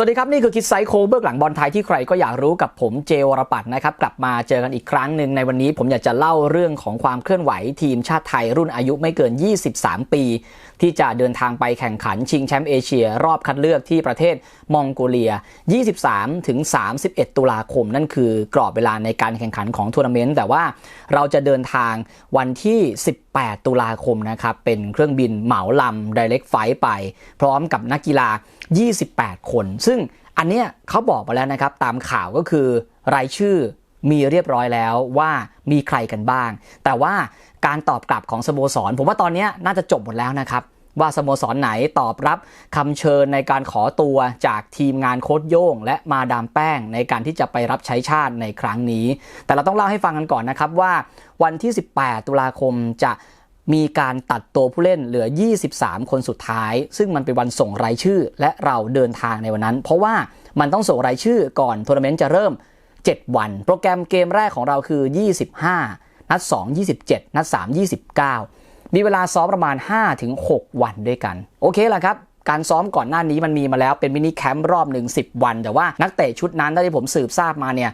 สวัสดีครับ นี่คือคิดไซโคเบื้องหลังบอลไทยที่ใครก็อยากรู้กับผมเจวรปัตนะครับ กลับมาเจอกันอีกครั้งหนึ่งในวันนี้ผมอยากจะเล่าเรื่องของความเคลื่อนไหวทีมชาติไทยรุ่นอายุไม่เกิน 23 ปี ที่จะเดินทางไปแข่งขันชิงแชมป์เอเชีย รอบคัดเลือกที่ประเทศมองโกเลีย 23ถึง31 ตุลาคม นั่นคือกรอบเวลาในการแข่งขันของทัวร์นาเมนต์แต่ว่าเราจะเดินทางวันที่ 10 8 ตุลาคมนะครับ เป็นเครื่องบินเหมาลำ Direct Flight ไป พร้อมกับนักกีฬา 28 คน ซึ่งอันเนี้ยเขาบอกมาแล้วนะครับ ตามข่าวก็คือรายชื่อมีเรียบร้อยแล้วว่ามีใครกันบ้าง แต่ว่าการตอบกลับของสโมสร ผมว่าตอนนี้น่าจะจบหมดแล้วนะครับ ว่าสโมสรไหนตอบรับคำเชิญในการขอตัวจากทีมงานโค้ดโย่ง และมาดามแป้งในการที่จะไปรับใช้ชาติในครั้งนี้ แต่เราต้องเล่าให้ฟังกันก่อนนะครับว่าวันที่ 18 ตุลาคมจะมีการตัดตัวผู้เล่นเหลือ 23 คนสุดท้าย ซึ่งมันเป็นวันส่งรายชื่อ และเราเดินทางในวันนั้น เพราะว่ามันต้องส่งรายชื่อก่อนทัวร์นาเมนต์จะเริ่ม 7 วัน โปรแกรมเกมแรกของเราคือ 25 นัด 2 27 นัด 3 29 มีเวลาซ้อมประมาณ 5-6 วันด้วยกัน โอเคแหละครับการซ้อมก่อนหน้านี้มันมีมาแล้วเป็นมินิแคมป์รอบหนึ่ง10 วัน แต่ว่านักเตะชุดนั้นที่ผมสืบทราบมาเนี่ย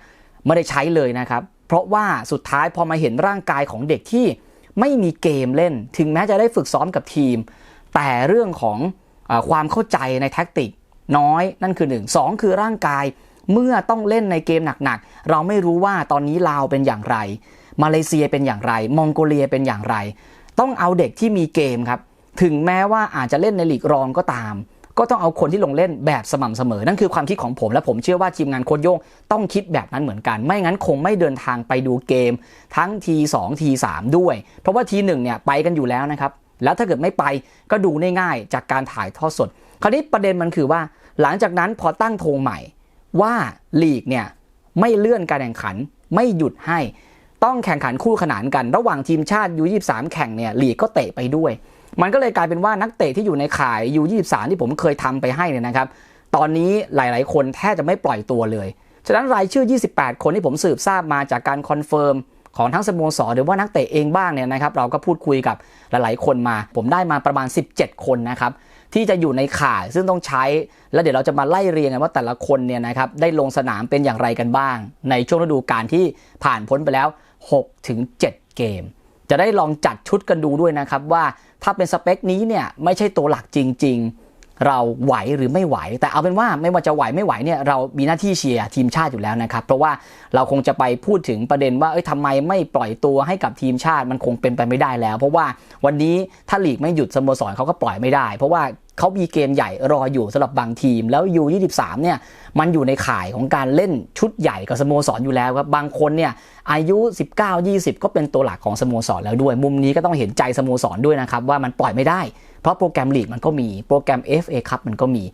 ไม่ได้ใช้เลยนะครับ เพราะว่าสุดท้ายพอมาเห็นร่างกายของเด็กที่ไม่มีเกมเล่น ถึงแม้จะได้ฝึกซ้อมกับทีม แต่เรื่องของอความเข้าใจในแท็กติกน้อยนั่นคือหนึ่งสองคือร่างกายเมื่อต้องเล่นในเกมหนักๆ เราไม่รู้ว่าตอนนี้ลาวเป็นอย่างไร มาเลเซียเป็นอย่างไร มองโกเลียเป็นอย่างไร ต้องเอาเด็กที่มีเกมครับ ถึงแม้ว่าอาจจะเล่นในลีกรองก็ตาม ก็ต้องเอาคนที่ลงเล่นแบบสม่ำเสมอ นั่นคือความคิดของผม และผมเชื่อว่าทีมงานโค้ชโย่งต้องคิดแบบนั้นเหมือนกัน ไม่งั้นคงไม่เดินทางไปดูเกม ทั้งทีสองทีสามด้วย เพราะว่าทีหนึ่งเนี่ยไปกันอยู่แล้วนะครับ แล้วถ้าเกิดไม่ไปก็ดูง่ายๆจากการถ่ายทอดสด คราวนี้ประเด็นมันคือว่า หลังจากนั้นพอตั้งธงใหม่ ว่าลีกเนี่ยไม่เลื่อนการแข่งขันไม่หยุดให้ ต้องแข่งขันคู่ขนานกัน ระหว่างทีมชาติยู23 แข่งเนี่ยลีกก็เตะไปด้วย มันก็เลยกลายเป็นว่านักเตะที่อยู่ในข่ายยู23 ที่ผมเคยทำไปให้เนี่ยนะครับ ตอนนี้หลาย ๆ คนแทบจะไม่ปล่อยตัวเลย ฉะนั้นรายชื่อ 28 คนที่ผมสืบทราบมาจากการคอนเฟิร์มของทั้งสโมสรหรือว่านักเตะเองบ้างเนี่ยนะครับ เราก็พูดคุยกับหลาย ๆ คนมา ผมได้มาประมาณ 17 คนนะครับ ที่จะอยู่ในข่ายซึ่งต้องใช้ แล้วเดี๋ยวเราจะมาไล่เรียงกันว่าแต่ละคนเนี่ยนะครับได้ลงสนามเป็นอย่างไรกันบ้าง ในช่วงฤดูกาลที่ผ่านพ้นไปแล้ว6ถึง7เกม จะได้ลองจัดชุดกันดูด้วยนะครับว่าถ้าเป็นสเปคนี้เนี่ยไม่ใช่ตัวหลักจริง ๆ เราไหวหรือไม่ไหว แต่เอาเป็นว่าไม่ว่าจะไหวไม่ไหวเนี่ยเรามีหน้าที่เชียร์ทีมชาติอยู่แล้วนะครับ เพราะว่าเราคงจะไปพูดถึงประเด็นว่าเอ้ยทำไมไม่ปล่อยตัวให้กับทีมชาติมันคงเป็นไปไม่ได้แล้ว เพราะว่าวันนี้ถ้าลีกไม่หยุดสโมสรเขาก็ปล่อยไม่ได้ เพราะว่า เขามีเกมใหญ่รออยู่สำหรับบางทีม แล้วยู23 เนี่ยมันอยู่ในข่ายของการเล่นชุดใหญ่กับสโมสรอยู่แล้วครับบางคนเนี่ยอายุ 19-20 ก็เป็นตัวหลักของสโมสรแล้วด้วย มุมนี้ก็ต้องเห็นใจสโมสรด้วยนะครับว่ามันปล่อยไม่ได้ เพราะโปรแกรมลีกมันก็มีโปรแกรม FA คัพมันก็มี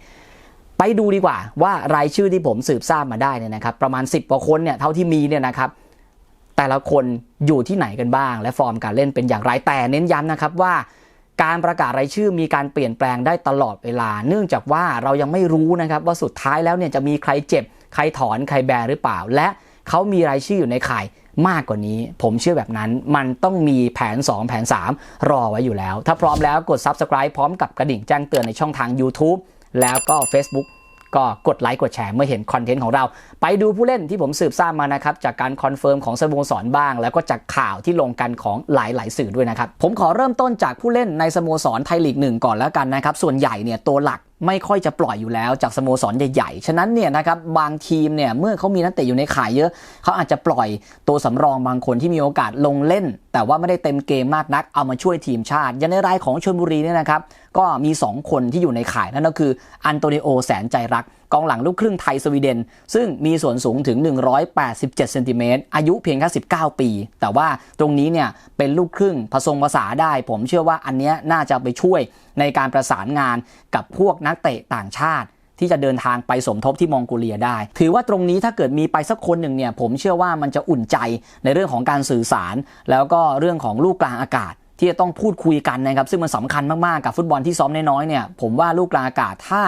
ไปดูดีกว่าว่ารายชื่อที่ผมสืบทราบมาได้เนี่ยนะครับประมาณ 10กว่าคนเนี่ยเท่าที่มีเนี่ยนะครับแต่ละคนอยู่ที่ไหนกันบ้าง และฟอร์มการเล่นเป็นอย่างไรแต่เน้นย้ำนะครับว่า การประกาศรายชื่อมีการเปลี่ยนแปลงได้ตลอดเวลา เนื่องจากว่าเรายังไม่รู้นะครับว่าสุดท้ายแล้วเนี่ยจะมีใครเจ็บ ใครถอนใครแบรหรือเปล่า และเขามีรายชื่ออยู่ในข่ายมากกว่านี้ ผมเชื่อแบบนั้นมันต้องมีแผน 2 แผน 3 รอไว้อยู่แล้ว ถ้าพร้อมแล้วกด Subscribe พร้อมกับกระดิ่งแจ้งเตือนในช่องทาง YouTube แล้วก็ Facebook ก็กดไลค์กดแชร์เมื่อเห็นคอนเทนต์ของเรา ไปดูผู้เล่นที่ผมสืบทราบมานะครับ จากการคอนเฟิร์มของสโมสรบ้าง แล้วก็จากข่าวที่ลงกันของหลาย ๆ สื่อด้วยนะครับ ผมขอเริ่มต้นจากผู้เล่นในสโมสรไทยลีกหนึ่งก่อนแล้วกันนะครับ ส่วนใหญ่เนี่ยตัวหลักไม่ค่อยจะปล่อยอยู่แล้วจากสโมสรใหญ่ๆ ฉะนั้นเนี่ยนะครับบางทีมเนี่ยเมื่อเขามีนักเตะอยู่ในขายเยอะ เขาอาจจะปล่อยตัวสำรองบางคนที่มีโอกาสลงเล่น แต่ว่าไม่ได้เต็มเกมมากนักเอามาช่วยทีมชาติอยันในรายของชลบุรีเนี่ยนะครับก็มี 2 คนที่อยู่ในข่ายนั่นก็คืออันโตนิโอแสนใจรัก กองหลังลูกครึ่งไทยสวีเดน ซึ่งมีส่วนสูงถึง 187 เซนติเมตรอายุเพียงแค่ 19 ปี แต่ว่าตรงนี้เนี่ยเป็นลูกครึ่งผสมภาษาได้ ผมเชื่อว่าอันนี้น่าจะไปช่วยในการประสานงานกับพวกนักเตะต่างชาติที่จะเดินทางไปสมทบที่มองโกเลียได้ ถือว่าตรงนี้ถ้าเกิดมีไปสักคนหนึ่งเนี่ยผมเชื่อว่ามันจะอุ่นใจในเรื่องของการสื่อสาร แล้วก็เรื่องของลูกกลางอากาศ ที่จะต้องพูดคุยกันนะครับ ซึ่งมันสำคัญมากๆกับฟุตบอลที่ซ้อมน้อยๆเนี่ยผมว่าลูกกลางอากาศถ้า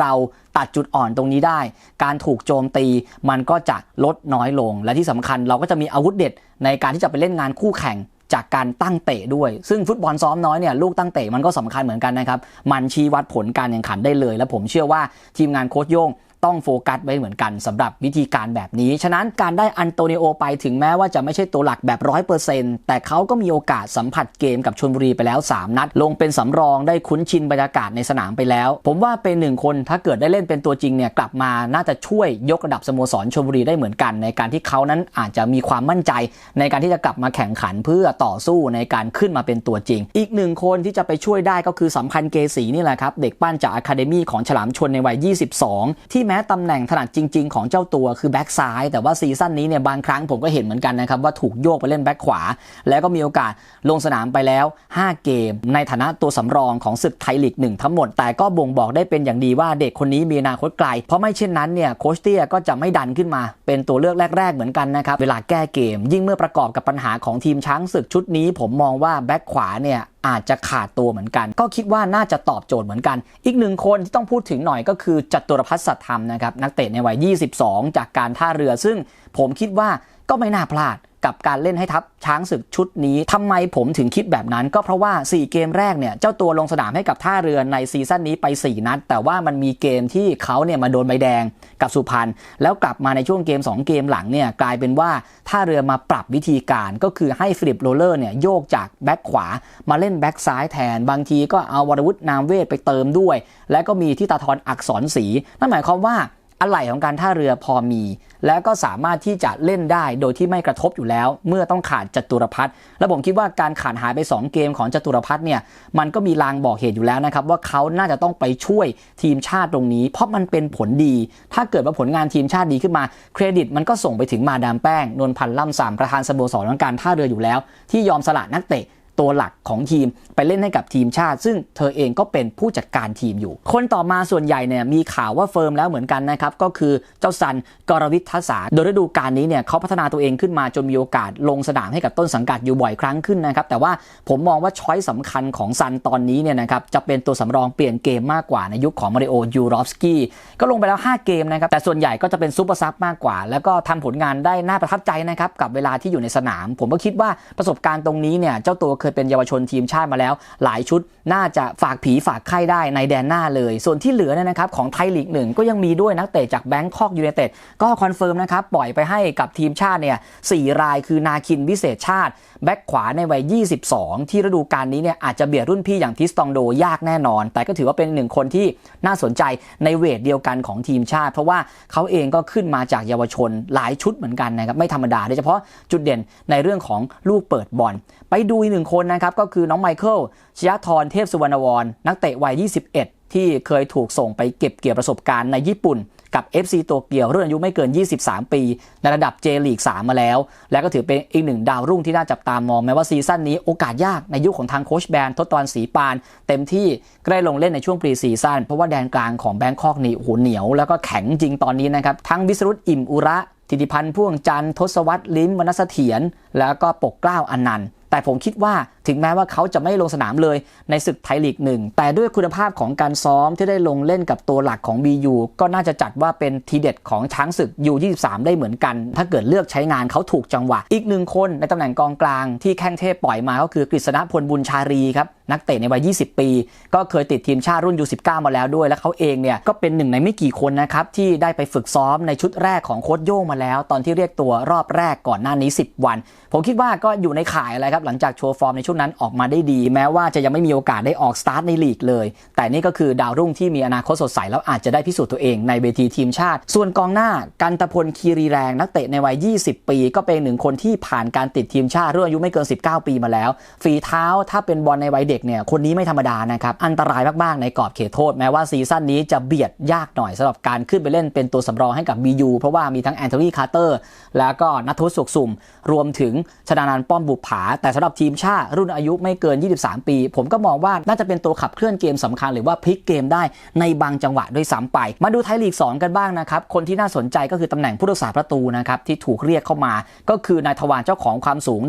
เราตัดจุดอ่อนตรงนี้ได้ การถูกโจมตีมันก็จะลดน้อยลง และที่สำคัญเราก็จะมีอาวุธเด็ดในการที่จะไปเล่นงานคู่แข่งจากการตั้งเตะด้วย ซึ่งฟุตบอลซ้อมน้อยเนี่ยลูกตั้งเตะมันก็สำคัญเหมือนกันนะครับ มันชี้วัดผลการแข่งขันได้เลย และผมเชื่อว่าทีมงานโค้ชโย่ง ต้องโฟกัสไว้เหมือนกันสำหรับวิธีการแบบนี้ ฉะนั้นการได้อันโตนิโอไปถึงแม้ว่าจะไม่ใช่ตัวหลักแบบร้อยเปอร์เซ็นต์แต่เขาก็มีโอกาสสัมผัสเกมกับชลบุรีไปแล้ว 3 นัด ลงเป็นสำรองได้คุ้นชินบรรยากาศในสนามไปแล้ว ผมว่าเป็นหนึ่งคนถ้าเกิดได้เล่นเป็นตัวจริงเนี่ยกลับมาน่าจะช่วยยกระดับสโมสรชลบุรีได้เหมือนกัน ในการที่เขานั้นอาจจะมีความมั่นใจ ในการที่จะกลับมาแข่งขันเพื่อต่อสู้ในการขึ้นมาเป็นตัวจริง อีกหนึ่งคนที่จะไปช่วยได้ก็คือสัมพันธ์เกษีนี่แหละครับเด็กปั้นจากอะคาเดมี่ของฉลามชนในวัย 22 ที่แม้ตำแหน่งถนัดจริง ๆ ของเจ้าตัวคือแบ็กซ้าย แต่ว่าซีซั่นนี้เนี่ยบางครั้งผมก็เห็นเหมือนกันนะครับว่าถูกโยกไปเล่นแบ็กขวา แล้วก็มีโอกาสลงสนามไปแล้ว 5 เกม ในฐานะตัวสำรองของศึกไทยลีกหนึ่งทั้งหมด แต่ก็บ่งบอกได้เป็นอย่างดีว่าเด็กคนนี้มีอนาคตไกล เพราะไม่เช่นนั้นเนี่ยโคชเตียก็จะไม่ดันขึ้นมา เป็นตัวเลือกแรก ๆ เหมือนกันนะครับเวลาแก้เกม ยิ่งเมื่อประกอบกับปัญหาของทีมช้างศึกชุดนี้ ผมมองว่าแบ็กขวาเนี่ย อาจจะขาดตัวเหมือนกัน ก็คิดว่าน่าจะตอบโจทย์เหมือนกัน อีกหนึ่งคนที่ต้องพูดถึงหน่อยก็คือจัตุรพัฒน์สัตธรรมนะครับนักเตะในวัย 22 จากการท่าเรือ ซึ่งผมคิดว่าก็ไม่น่าพลาด กับการเล่นให้ทัพช้างศึกชุดนี้ทำไมผมถึงคิดแบบนั้น ก็เพราะว่า 4 เกมแรกเนี่ยเจ้าตัวลงสนามให้กับท่าเรือในซีซั่นนี้ไป 4 นัด แต่ว่ามันมีเกมที่เขาเนี่ยมาโดนใบแดงกับสุพรรณแล้วกลับมาในช่วงเกม 2 เกมหลังเนี่ยกลายเป็นว่าท่าเรือมาปรับวิธีการก็คือให้ฟิลิปโรเลอร์เนี่ยโยกจากแบ็คขวามาเล่นแบ็คซ้ายแทน บางทีก็เอาวรวุฒินามเวทไปเติมด้วย และก็มีที่ตาทรอักษรศรีนั่นหมายความว่า อะไหล่ของการท่าเรือพอมี แล้วก็สามารถที่จะเล่นได้โดยที่ไม่กระทบอยู่แล้ว เมื่อต้องขาดจตุรพัฒน์และผมคิดว่าการขาดหายไป 2 เกมของจตุรพัฒน์เนี่ยมันก็มีลางบอกเหตุอยู่แล้วนะครับ ว่าเขาน่าจะต้องไปช่วยทีมชาติตรงนี้ เพราะมันเป็นผลดี ถ้าเกิดว่าผลงานทีมชาติดีขึ้นมา เครดิตมันก็ส่งไปถึงมาดามแป้งนวลพันธ์ล่ำสามประธานสโมสรของการท่าเรืออยู่แล้ว ที่ยอมสละนักเตะ ตัวหลักของทีมไปเล่นให้กับทีมชาติ ซึ่งเธอเองก็เป็นผู้จัดการทีมอยู่ คนต่อมาส่วนใหญ่เนี่ยมีข่าวว่าเฟิร์มแล้วเหมือนกันนะครับ ก็คือเจ้าซันกรวิททัศาโดยฤดูกาลนี้เนี่ยเขาพัฒนาตัวเองขึ้นมาจนมีโอกาสลงสนามให้กับต้นสังกัดอยู่บ่อยครั้งขึ้นนะครับ แต่ว่าผมมองว่าช้อยสำคัญของซันตอนนี้เนี่ยนะครับจะเป็นตัวสำรองเปลี่ยนเกมมากกว่าในยุคของมาริโอยูรอฟสกี้ก็ลงไปแล้ว 5 เกมนะครับแต่ส่วนใหญ่ก็จะเป็นซูเปอร์ซับมากกว่า แล้วก็ทำผลงานได้น่าประทับใจนะครับกับเวลาที่อยู่ในสนาม ผมก็คิดว่าประสบการณ์ตรงนี้เนี่ยเจ้าตัวเคยเป็นเยาวชนทีมชาติมาแล้ว หลายชุดน่าจะฝากผีฝากไข้ได้ในแดนหน้าเลย ส่วนที่เหลือเนี่ยนะครับของไทยลีกหนึ่งก็ยังมีด้วยนักเตะจากแบงคอกยูไนเต็ดก็คอนเฟิร์มนะครับปล่อยไปให้กับทีมชาติเนี่ยสรายคือนาคินวิเศษชาติ แบ็กขวาในวัย 22 ที่ฤดูกาลนี้เนี่ยอาจจะเบียดรุ่นพี่อย่างทิสตองโดยากแน่นอน แต่ก็ถือว่าเป็นหนึ่งคนที่น่าสนใจในเวทเดียวกันของทีมชาติ เพราะว่าเขาเองก็ขึ้นมาจากเยาวชนหลายชุดเหมือนกันนะครับไม่ธรรมดาโดยเฉพาะจุดเด่นในเรื่องของลูกเปิดบอลไปดูอีกหนึ่งคนนะครับก็คือน้องไมเคิลชยธรเทพสุวรรณวรนักเตะวัย 21 ที่เคยถูกส่งไปเก็บเกี่ยวประสบการณ์ในญี่ปุ่น กับ FC ตัวเกี่ยวรุ่นอายุไม่เกิน 23 ปี ในระดับเจลีก 3 มาแล้ว และก็ถือเป็นอีกหนึ่งดาวรุ่งที่น่าจับตามองแม้ว่าซีซั่นนี้โอกาสยากในยุคของทางโคชแบนทศตวรรณศรีปาน เต็มที่ก็ได้ลงเล่นในช่วงปรีซีซั่นเพราะว่าแดนกลางของแบงคอกนี่โอ้โหเหนียว แล้วก็แข็งจริงตอนนี้นะครับทั้งวิสรุตอิ่มอุระธิติพันธ์พ่วงจันทร์ทศวรรษลิ้มวรรณเสถียรแล้วก็ปกเกล้าอนันต์ แต่ผมคิดว่า ถึงแม้ว่าเขาจะไม่ลงสนามเลยในศึกไทยลีกหนึ่งแต่ด้วยคุณภาพของการซ้อมที่ได้ลงเล่นกับตัวหลักของ BU ก็น่าจะจัดว่าเป็นทีเด็ดของช้างศึก U23 ได้เหมือนกัน ถ้าเกิดเลือกใช้งานเขาถูกจังหวะ อีกหนึ่งคนในตำแหน่งกองกลางที่แข้งเทพปล่อยมาก็คือกฤษณพลบุญชารีครับนักเตะในวัย 20 ปี ก็เคยติดทีมชาติรุ่น U19 มาแล้วด้วย และเขาเองเนี่ยก็เป็นหนึ่งในไม่กี่คนนะครับที่ได้ไปฝึกซ้อมในชุดแรกของโค้ชโย่งมาแล้ว ตอนที่เรียกตัวรอบแรกก่อนหน้านี้ 10 วัน ผมคิดว่าก็อยู่ในข่ายอะไรครับหลังจากโชว์ฟอร์มในช่วงนั้นออกมาได้ดี แม้ว่าจะยังไม่มีโอกาสได้ออกสตาร์ทในลีกเลย แต่นี่ก็คือดาวรุ่งที่มีอนาคตสดใสแล้วอาจจะได้พิสูจน์ตัวเองในเวทีทีมชาติ ส่วนกองหน้ากันตพลคีรีแรงนักเตะในวัย 20 ปี ก็เป็นหนึ่งคนที่ผ่านการติดทีมชาติรุ่นอายุไม่เกิน 19 ปีมาแล้ว ฝีเท้าถ้าเป็นบอลในวัยเด็กเนี่ยคนนี้ไม่ธรรมดานะครับอันตรายมากๆในกรอบเขตโทษแม้ว่าซีซั่นนี้จะเบียดยากหน่อยสำหรับการขึ้นไปเล่นเป็นตัวสำรองให้กับ BU เพราะว่ามีทั้งแอนโทนีคาร์เตอร์แล้วก็นัททุสุกสุ่ม รวมถึงชนานันท์ป้อมบุปผาแต่สำหรับทีมชาติรุ่นอายุไม่เกิน 23 ปี ผมก็มองว่าน่าจะเป็นตัวขับเคลื่อนเกมสำคัญหรือว่าพลิกเกมได้ในบางจังหวะด้วยซ้ำไป มาดูไทยลีก 2 กันบ้างนะครับ คนที่น่าสนใจก็คือตำแหน่งผู้รักษาประตูนะครับที่ถูกเรียกเข้ามา ก็คือนายทวารเจ้าของความสูง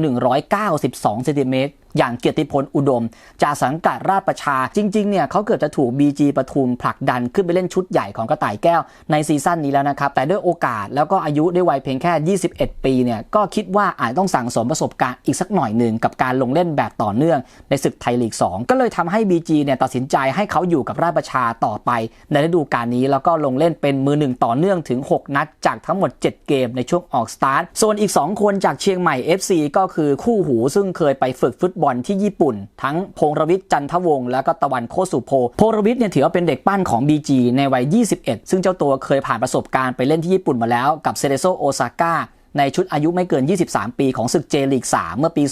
192เซนติเมตรอย่างเกียรติพลอุดม จากสังกัดราชประชา จริง ๆ เนี่ยเขาเกือบจะถูก BG ปทุมผลักดันขึ้นไปเล่นชุดใหญ่ของกระต่ายแก้วในซีซั่นนี้แล้วนะครับ แต่ด้วยโอกาสแล้วก็อายุได้วัยเพียงแค่ 21 ปีเนี่ยก็คิดว่าอาจต้องสั่งสมประสบการณ์อีกสักหน่อยหนึ่งกับการลงเล่นแบบแบบต่อเนื่องในศึกไทยลีก 2 ก็เลยทำให้ BG เนี่ยตัดสินใจให้เขาอยู่กับราชประชาต่อไป ในฤดูกาลนี้แล้วก็ลงเล่นเป็นมือหนึ่งต่อเนื่องถึง 6 นัดจากทั้งหมด 7 เกมในช่วงออกสตาร์ทส่วนอีก 2 คนจากเชียงใหม่ FC ก็คือคู่หูซึ่งเคยไปฝึกฟุตบอลที่ญี่ปุ่น ทั้งพงรวิทย์จันทวงศ์แล้วก็ตะวันโคสุโพพงรวิทย์เนี่ยถือว่าเป็นเด็กปั้นของ BG ในวัย 21 ซึ่งเจ้าตัวเคยผ่านประสบการณ์ไปเล่นที่ญี่ปุ่นมาแล้วกับเซเรโซโอซาก้า ในชุดอายุไม่เกิน 23 ปีของศึกเจลีก 3 เมื่อปี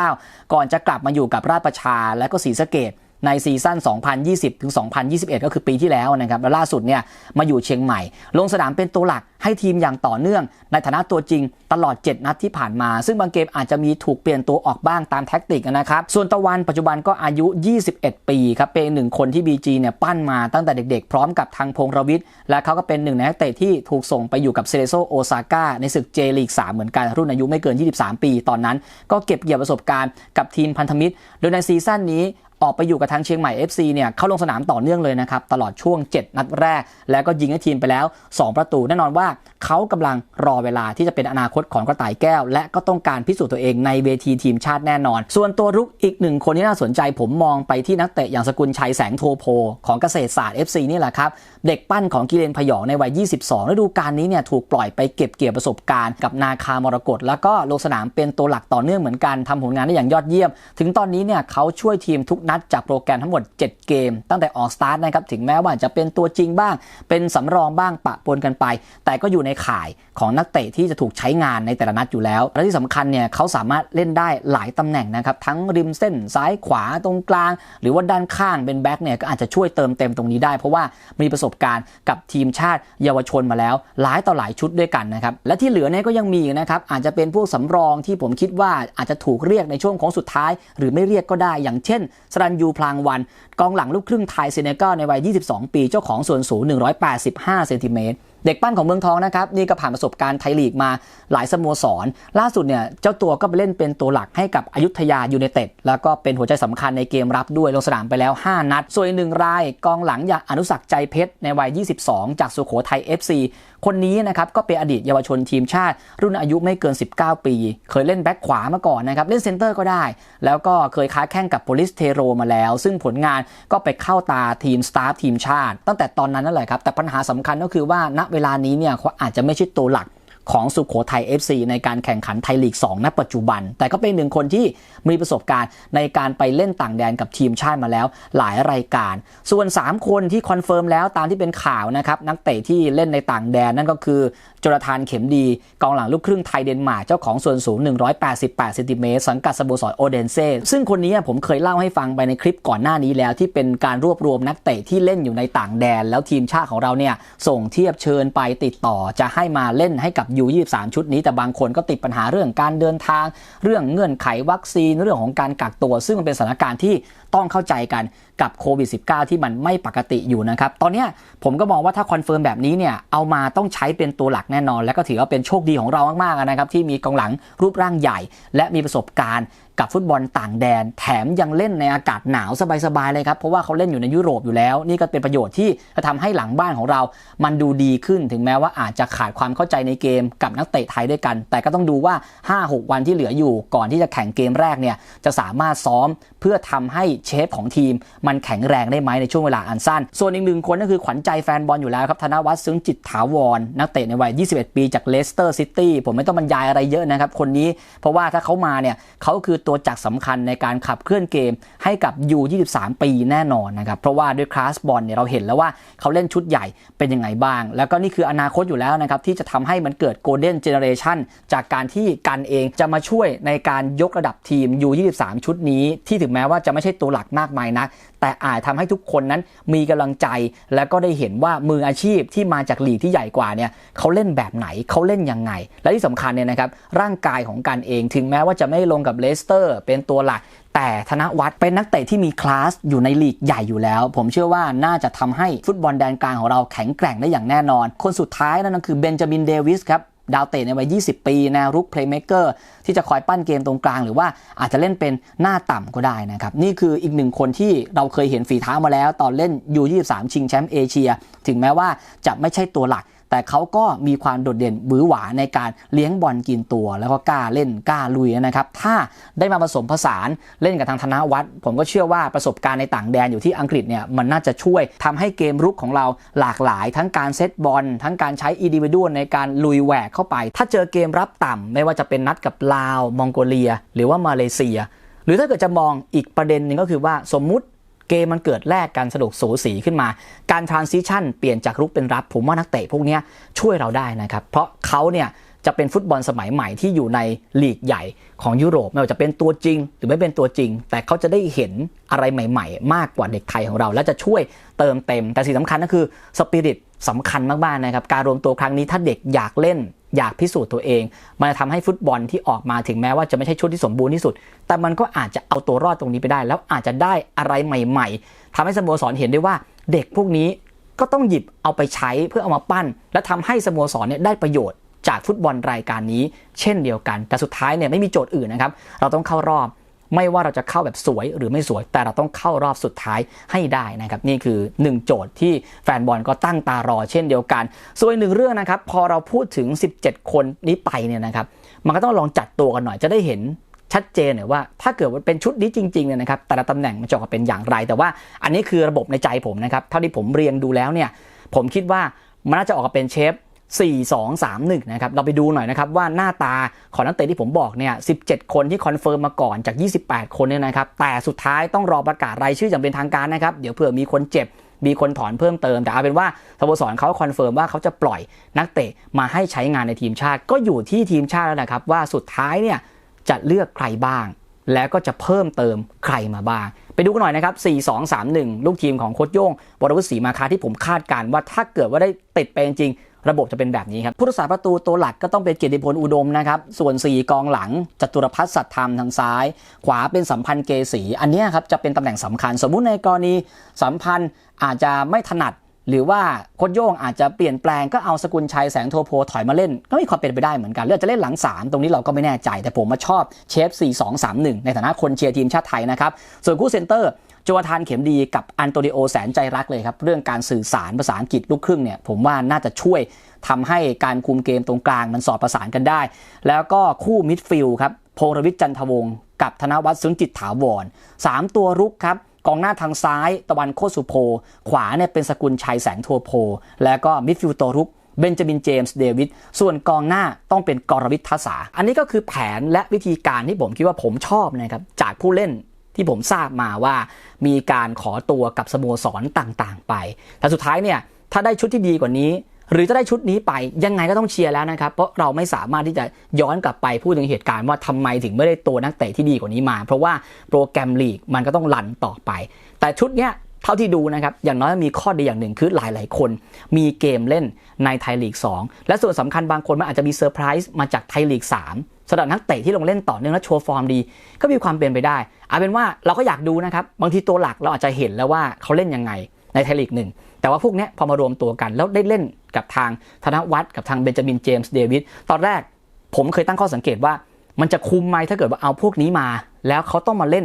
2019 ก่อนจะกลับมาอยู่กับราชประชาและก็ศรีสะเกด ในซีซั่น 2020 ถึง 2021 ก็คือปีที่แล้วนะครับ และล่าสุดเนี่ยมาอยู่เชียงใหม่ ลงสนามเป็นตัวหลักให้ทีมอย่างต่อเนื่อง ในฐานะตัวจริงตลอด 7 นัดที่ผ่านมา ซึ่งบางเกมอาจจะมีถูกเปลี่ยนตัวออกบ้างตามแท็กติกนะครับ ส่วนตะวันปัจจุบันก็อายุ 21 ปีครับ เป็นหนึ่งคนที่ BG เนี่ยปั้นมาตั้งแต่เด็กๆ พร้อมกับทางพงรวิทย์ และเขาก็เป็นหนึ่งในนักเตะที่ถูกส่งไปอยู่กับเซเลโซโอซาก้าในศึกเจลีก3เหมือนกันรุ่นอายุไม่เกิน 23 ปี ตอนนั้น ก็เก็บเกี่ยวประสบการณ์กับทีมพันธมิตร โดยในซีซั่นนี้ ออกไปอยู่กับทางเชียงใหม่ FC เนี่ยเข้าลงสนามต่อเนื่องเลยนะครับ ตลอดช่วง 7 นัดแรก แล้วก็ยิงให้ทีมไปแล้ว 2 ประตูแน่นอนว่า เขากำลังรอเวลาที่จะเป็นอนาคตของกระต่ายแก้ว และก็ต้องการพิสูจน์ตัวเองในเวทีทีมชาติแน่นอน ส่วนตัวรุกอีกหนึ่งคนที่น่าสนใจผมมองไปที่นักเตะอย่างสกุลชัยแสงโทโพของเกษตรศาสตร์ FC นี่แหละครับ เด็กปั้นของกิเลนพยองในวัย 22 ฤดูกาลนี้เนี่ยถูกปล่อยไปเก็บเกี่ยวประสบการณ์กับนาคามรกตแล้วก็ลงสนามเป็นตัวหลักต่อเนื่องเหมือนกันทำผลงานได้อย่างยอดเยี่ยม ถึงตอนนี้เนี่ยเขาช่วยทีมทุกนัดจากโปรแกรมทั้งหมด 7 เกม ตั้งแต่ออกสตาร์ทนะครับถึงแม้ว่าจะเป็นตัวจริงบ้าง เป็นสำรองบ้างปะปนกันไป แต่ก็อยู่ในข่ายของนักเตะที่จะถูกใช้งานในแต่ละนัดอยู่แล้ว และที่สำคัญเนี่ยเขาสามารถเล่นได้หลายตำแหน่งนะครับ ทั้งริมเส้นซ้ายขวาตรงกลาง หรือว่าด้านข้างเป็นแบ็คเนี่ยก็อาจจะช่วยเติมเต็มตรงนี้ได้ เพราะว่ามีประสบการณ์กับทีมชาติเยาวชนมาแล้ว หลายต่อหลายชุดด้วยกันนะครับและที่เหลือเนี่ยก็ยังมีนะครับอาจจะเป็นพวกสำรองที่ผมคิดว่าอาจจะถูกเรียกในช่วงของสุดท้าย หรือไม่เรียกก็ได้ อย่างเช่นสรันยูพลางวัน กองหลังลูกครึ่งไทยเซเนกัลในวัย 22 ปีเจ้าของส่วนสูง 185 เซนติเมตร เด็กปั้นของเมืองทองนะครับนี่ก็ผ่านประสบการณ์ไทยลีกมาหลายสโมสร ล่าสุดเนี่ยเจ้าตัวก็ไปเล่นเป็นตัวหลักให้กับอยุธยายูเนเต็ดแล้วก็เป็นหัวใจสำคัญในเกมรับด้วยลงสนามไปแล้ว 5 นัด ส่วนอีกหนึ่งรายกองหลังอย่างอนุสักใจเพชรในวัย 22 จากสุโขทัย FC คนนี้นะครับก็เป็นอดีตเยาวชนทีมชาติ รุ่นอายุไม่เกิน 19 ปี เคยเล่นแบ็คขวามาก่อนนะครับ เล่นเซนเตอร์ก็ได้ แล้วก็เคยค้าแข่งกับโพลิสเทโรมาแล้ว ซึ่งผลงานก็ไปเข้าตาทีมสตาฟทีมชาติ ตั้งแต่ตอนนั้นนั่นแหละครับ แต่ปัญหาสำคัญก็คือว่าณเวลานี้เนี่ยเขาอาจจะไม่ใช่ตัวหลัก ของสุขโขทัย FC ในการแข่งขันไทยลีก 2 ณ ปัจจุบัน แต่ก็เป็นหนึ่งคนที่มีประสบการณ์ในการไปเล่นต่างแดนกับทีมชาติมาแล้วหลายรายการ ส่วน 3 คนที่คอนเฟิร์มแล้วตามที่เป็นข่าวนะครับ นักเตะที่เล่นในต่างแดนนั่นก็คือจรทานเข็มดี กองหลังลูกครึ่งไทยเดนมาร์กเจ้าของส่วนสูง 188เซนติเมตรสังกัดสโมสรโอเดนเซ่ซึ่งคนนี้ผมเคยเล่าให้ฟังไปในคลิปก่อนหน้านี้แล้วที่เป็นการรวบรวมนักเตะที่เล่นอยู่ในต่างแดน แล้วทีมชาติของเราเนี่ยส่งเทียบเชิญไปติดต่อจะให้มาเล่นให้กับยู23 ชุดนี้ แต่บางคนก็ติดปัญหาเรื่องการเดินทาง เรื่องเงื่อนไขวัคซีนเรื่องของการกักตัว ซึ่งมันเป็นสถานการณ์ที่ต้องเข้าใจกันกับโควิด -19 ที่มันไม่ปกติอยู่นะครับ ตอนนี้ผมก็มองว่าถ้าคอนเฟิร์มแบบนี้เนี่ยเอามาต้องใช้เป็นตัวหลักแน่นอน และก็ถือว่าเป็นโชคดีของเรามากๆนะครับที่มีกองหลังรูปร่างใหญ่ และมีประสบการณ์ กับฟุตบอลต่างแดน แถมยังเล่นในอากาศหนาวสบายๆเลยครับ เพราะว่าเขาเล่นอยู่ในยุโรปอยู่แล้ว นี่ก็เป็นประโยชน์ที่จะทำให้หลังบ้านของเรา มันดูดีขึ้นถึงแม้ว่าอาจจะขาดความเข้าใจในเกมกับนักเตะไทยด้วยกัน แต่ก็ต้องดูว่า 5-6 วันที่เหลืออยู่ก่อนที่จะแข่งเกมแรกเนี่ยจะสามารถซ้อมเพื่อทำให้เชฟของทีม มันแข็งแรงได้ไหมในช่วงเวลาอันสั้น ส่วนอีกหนึ่งคนก็คือขวัญใจแฟนบอลอยู่แล้วครับธนวัฒน์ซึ้งจิตถาวรนักเตะในวัย 21 ปีจากเลสเตอร์ซิตี้ผมไม่ต้องบรรยายอะไรเยอะนะครับคนนี้ เพราะว่าถ้าเขามาเนี่ยเขาคือตัวจักรสำคัญในการขับเคลื่อนเกมให้กับยู23 ปีแน่นอนนะครับ เพราะว่าด้วยคลาสบอลเนี่ยเราเห็นแล้วว่าเขาเล่นชุดใหญ่เป็นยังไงบ้าง แล้วก็นี่คืออนาคตอยู่แล้วนะครับ ที่จะทำให้มันเกิดโกลเด้นเจเนเรชันจากการที่กันเองจะมาช่วยในการยกระดับทีมยู23 ชุดนี้ ที่ถึงแม้ว่าจะไม่ใช่ตัวหลักมากมายนะ แต่อาจทำให้ทุกคนนั้นมีกำลังใจ แล้วก็ได้เห็นว่ามืออาชีพที่มาจากลีกที่ใหญ่กว่าเนี่ยเขาเล่นแบบไหนเขาเล่นยังไง และที่สำคัญเนี่ยนะครับร่างกายของกันเองถึงแม้ว่าจะไม่ลงกับเลสเตอร์ เป็นตัวหลักแต่ธนวัฒน์เป็นนักเตะที่มีคลาสอยู่ในลีกใหญ่อยู่แล้ว ผมเชื่อว่าน่าจะทำให้ฟุตบอลแดนกลางของเราแข็งแกร่งได้อย่างแน่นอน คนสุดท้ายนั่นก็คือเบนจามินเดวิสครับ ดาวเตะในวัย 20 ปีแนวรุกเพลย์เมคเกอร์ที่จะคอยปั้นเกมตรงกลาง หรือว่าอาจจะเล่นเป็นหน้าต่ำก็ได้นะครับ นี่คืออีกหนึ่งคนที่เราเคยเห็นฝีเท้ามาแล้ว ตอนเล่น U23 ชิงแชมป์เอเชีย ถึงแม้ว่าจะไม่ใช่ตัวหลัก แต่เขาก็มีความโดดเด่นบือหวาในการเลี้ยงบอลกินตัว แล้วก็กล้าเล่นกล้าลุยนะครับ ถ้าได้มาผสมผสานเล่นกับทางธนวัฒน์ผมก็เชื่อว่าประสบการณ์ในต่างแดนอยู่ที่อังกฤษเนี่ยมันน่าจะช่วยทำให้เกมรุกของเราหลากหลาย ทั้งการเซตบอลทั้งการใช้อีดิวิดวในการลุยแหวกเข้าไป ถ้าเจอเกมรับต่ำไม่ว่าจะเป็นนัดกับลาว มองโกเลีย หรือว่ามาเลเซีย หรือถ้าเกิดจะมองอีกประเด็นหนึ่งก็คือว่าสมมุติ เกมมันเกิดแลกกันสนุกสูสีขึ้นมา การทรานซิชันเปลี่ยนจากรุกเป็นรับ ผมว่านักเตะพวกนี้ช่วยเราได้นะครับ เพราะเขาเนี่ย จะเป็นฟุตบอลสมัยใหม่ที่อยู่ในลีกใหญ่ของยุโรปไม่ว่าจะเป็นตัวจริง หรือไม่เป็นตัวจริง แต่เขาจะได้เห็นอะไรใหม่ ๆ มากกว่าเด็กไทยของเรา และจะช่วยเติมเต็ม แต่สิ่งสำคัญก็คือสปิริตสำคัญมากๆนะครับการรวมตัวครั้งนี้ถ้าเด็กอยากเล่นอยากพิสูจน์ตัวเอง มันจะทำให้ฟุตบอลที่ออกมาถึงแม้ว่าจะไม่ใช่ชุดที่สมบูรณ์ที่สุด แต่มันก็อาจจะเอาตัวรอดตรงนี้ไปได้ แล้วอาจจะได้อะไรใหม่ ๆทำให้สโมสรเห็นได้ว่าเด็กพวกนี้ก็ต้องหยิบเอาไปใช้เพื่อเอามาปั้น และทำให้สโมสรเนี่ยได้ประโยชน์ จากฟุตบอลรายการนี้เช่นเดียวกัน แต่สุดท้ายเนี่ยไม่มีโจทย์อื่นนะครับ เราต้องเข้ารอบ ไม่ว่าเราจะเข้าแบบสวยหรือไม่สวย แต่เราต้องเข้ารอบสุดท้ายให้ได้นะครับ นี่คือ 1 โจทย์ที่แฟนบอลก็ตั้งตารอเช่นเดียวกัน ส่วนอีกหนึ่งเรื่องนะครับ พอเราพูดถึง 17 คนนี้ไปเนี่ยนะครับ มันก็ต้องลองจัดตัวกันหน่อยจะได้เห็นชัดเจนหน่อยว่าถ้าเกิดว่าเป็นชุดนี้จริงๆเนี่ยนะครับแต่ละตำแหน่งมันจะออกมาเป็นอย่างไร แต่ว่าอันนี้คือระบบในใจผมนะครับเท่าที่ผมเรียงดูแล้วเนี่ยผมคิดว่ามันน่าจะออกมาเป็นเชฟ 4 2 3 1 นะครับ เราไปดูหน่อยนะครับว่าหน้าตาของนักเตะที่ผมบอกเนี่ย 17 คนที่คอนเฟิร์มมาก่อนจาก 28 คนเนี่ยนะครับ แต่สุดท้ายต้องรอประกาศรายชื่ออย่างเป็นทางการนะครับ เดี๋ยวเผื่อมีคนเจ็บ มีคนถอนเพิ่มเติม แต่เอาเป็นว่าสโมสรเขาคอนเฟิร์มว่าเขาจะปล่อยนักเตะมาให้ใช้งานในทีมชาติ ก็อยู่ที่ทีมชาติแล้วนะครับว่าสุดท้ายเนี่ยจะเลือกใครบ้าง แล้วก็จะเพิ่มเติมใครมาบ้าง ไปดูกันหน่อยนะครับ 4 2 3 1 ลูกทีมของโคชโย่งวรวุฒิศรีมาคาที่ผมคาดการณ์ว่าถ้าเกิดว่าได้ติดไปจริง ระบบจะเป็นแบบนี้ครับผู้รักษาประตูตัวหลักก็ต้องเป็นเกียรติพลอุดมนะครับ ส่วน 4 กองหลังจตุรพัฒน์สัตยธรรมทางซ้าย ขวาเป็นสัมพันธ์เกษีอันนี้ครับจะเป็นตำแหน่งสำคัญ สมมุติในกรณีสัมพันธ์อาจจะไม่ถนัด หรือว่าโคชโย่งอาจจะเปลี่ยนแปลงก็เอาสกุลชัยแสงโทโพถอยมาเล่น ก็มีความเป็นไปได้เหมือนกันเลือกจะเล่นหลัง 3 ตรงนี้เราก็ไม่แน่ใจ แต่ผมมาชอบเชฟ 4 2 3 1 ในฐานะคนเชียร์ทีมชาติไทยนะครับส่วนคู่เซนเตอร์ โจวทานเข็มดีกับอันโตนิโอแสนใจรักเลยครับ เรื่องการสื่อสารภาษาอังกฤษลูกครึ่งเนี่ยผมว่าน่าจะช่วยทำให้การคุมเกมตรงกลางมันสอดประสานกันได้ แล้วก็คู่มิดฟิลด์ครับพงรวิทย์จันทวงศ์กับธนวัฒน์สุนจิตถาวรสามตัวรุกครับกองหน้าทางซ้ายตะวันโคสุโพ ขวาเนี่ยเป็นสกุลชัยแสงโทโพ แล้วก็มิดฟิลด์ตัวรุกเบนจามินเจมส์เดวิดส่วนกองหน้าต้องเป็นกรวิททัศา อันนี้ก็คือแผนและวิธีการที่ผมคิดว่าผมชอบนะครับจากผู้เล่น ที่ผมทราบมาว่ามีการขอตัวกับสโมสรต่างๆ ไป แต่สุดท้ายเนี่ยถ้าได้ชุดที่ดีกว่านี้ หรือจะได้ชุดนี้ไปยังไงก็ต้องเชียร์แล้วนะครับ เพราะเราไม่สามารถที่จะย้อนกลับไปพูดถึงเหตุการณ์ว่าทำไมถึงไม่ได้ตัวนักเตะที่ดีกว่านี้มา เพราะว่าโปรแกรมลีกมันก็ต้องลันต่อไป แต่ชุดเนี้ย เท่าที่ดูนะครับอย่างน้อยมีข้อดีอย่างหนึ่งคือหลายๆ คน มีเกมเล่นในไทยลีก 2 และส่วนสำคัญบางคนมันอาจจะมีเซอร์ไพรส์มาจากไทยลีก 3สำหรับนักเตะที่ลงเล่นต่อเนื่องและโชว์ฟอร์มดี ก็มีความเป็นไปได้เอาเป็นว่าเราก็อยากดูนะครับบางทีตัวหลักเราอาจจะเห็นแล้วว่าเขาเล่นยังไงในไทยลีกหนึ่งแต่ว่าพวกนี้พอมารวมตัวกัน แล้วได้เล่นกับทางธนวัฒน์กับทางเบนจามินเจมส์เดวิดตอนแรกผมเคยตั้งข้อสังเกตว่า มันจะคุมไหมถ้าเกิดว่าเอาพวกนี้มา แล้วเขาต้องมาเล่น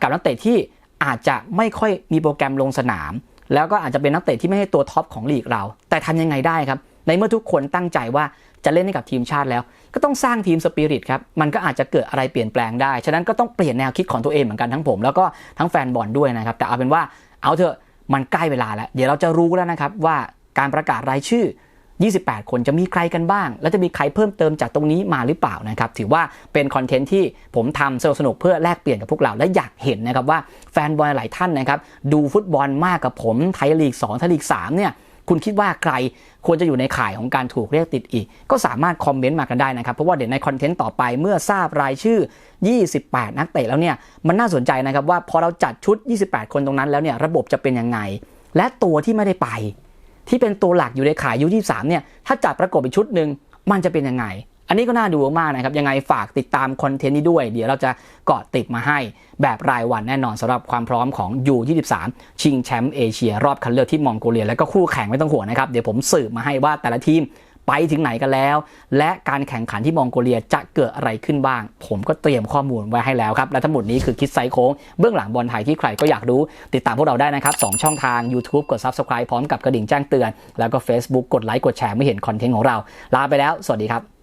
กับนักเตะที่ อาจจะไม่ค่อยมีโปรแกรมลงสนาม แล้วก็อาจจะเป็นนักเตะที่ไม่ใช่ตัวท็อปของลีกเรา แต่ทำยังไงได้ครับ ในเมื่อทุกคนตั้งใจว่าจะเล่นให้กับทีมชาติแล้ว ก็ต้องสร้างทีมสปิริตครับ มันก็อาจจะเกิดอะไรเปลี่ยนแปลงได้ ฉะนั้นก็ต้องเปลี่ยนแนวคิดของตัวเองเหมือนกันทั้งผม แล้วก็ทั้งแฟนบอลด้วยนะครับ แต่เอาเป็นว่าเอาเถอะมันใกล้เวลาแล้ว เดี๋ยวเราจะรู้แล้วนะครับว่าการประกาศรายชื่อ 28 คนจะมีใครกันบ้าง แล้วจะมีใครเพิ่มเติมจากตรงนี้มาหรือเปล่านะครับ ถือว่าเป็นคอนเทนต์ที่ผมทำสนุกเพื่อแลกเปลี่ยนกับพวกเรา และอยากเห็นนะครับว่าแฟนบอลหลายท่านนะครับดูฟุตบอลมากกับผมไทยลีก2ไทยลีก3เนี่ยคุณคิดว่าใครควรจะอยู่ในข่ายของการถูกเรียกติดอีก ก็สามารถคอมเมนต์มากันได้นะครับ เพราะว่าเดี๋ยวในคอนเทนต์ต่อไปเมื่อทราบรายชื่อ 28 นักเตะแล้วเนี่ยมันน่าสนใจนะครับว่าพอเราจัดชุด 28 คนตรงนั้นแล้วเนี่ยระบบจะเป็นยังไง และตัวที่ไม่ได้ไป ที่เป็นตัวหลักอยู่ในขายยู23เนี่ยถ้าจัดประกบอีกชุดหนึ่งมันจะเป็นยังไง อันนี้ก็น่าดูมากนะครับ ยังไงฝากติดตามคอนเทนต์นี้ด้วย เดี๋ยวเราจะเกาะติดมาให้แบบรายวันแน่นอนสำหรับความพร้อมของ U23 ชิงแชมป์เอเชียรอบคัดเลือกที่มองโกเลีย แล้วก็คู่แข่งไม่ต้องห่วงนะครับเดี๋ยวผมสืบมาให้ว่าแต่ละทีม ไปถึงไหนกันแล้ว และการแข่งขันที่มองโกเลียจะเกิดอะไรขึ้นบ้าง ผมก็เตรียมข้อมูลไว้ให้แล้วครับ และทั้งหมดนี้คือคิดไซโค้งเบื้องหลังบอลไทยที่ใครก็อยากรู้ ติดตามพวกเราได้นะครับ 2 ช่องทาง YouTube กด Subscribe พร้อมกับกระดิ่งแจ้งเตือน แล้วก็ Facebook กดไลค์กดแชร์ไม่เห็นคอนเทนต์ของเรา ลาไปแล้ว สวัสดีครับ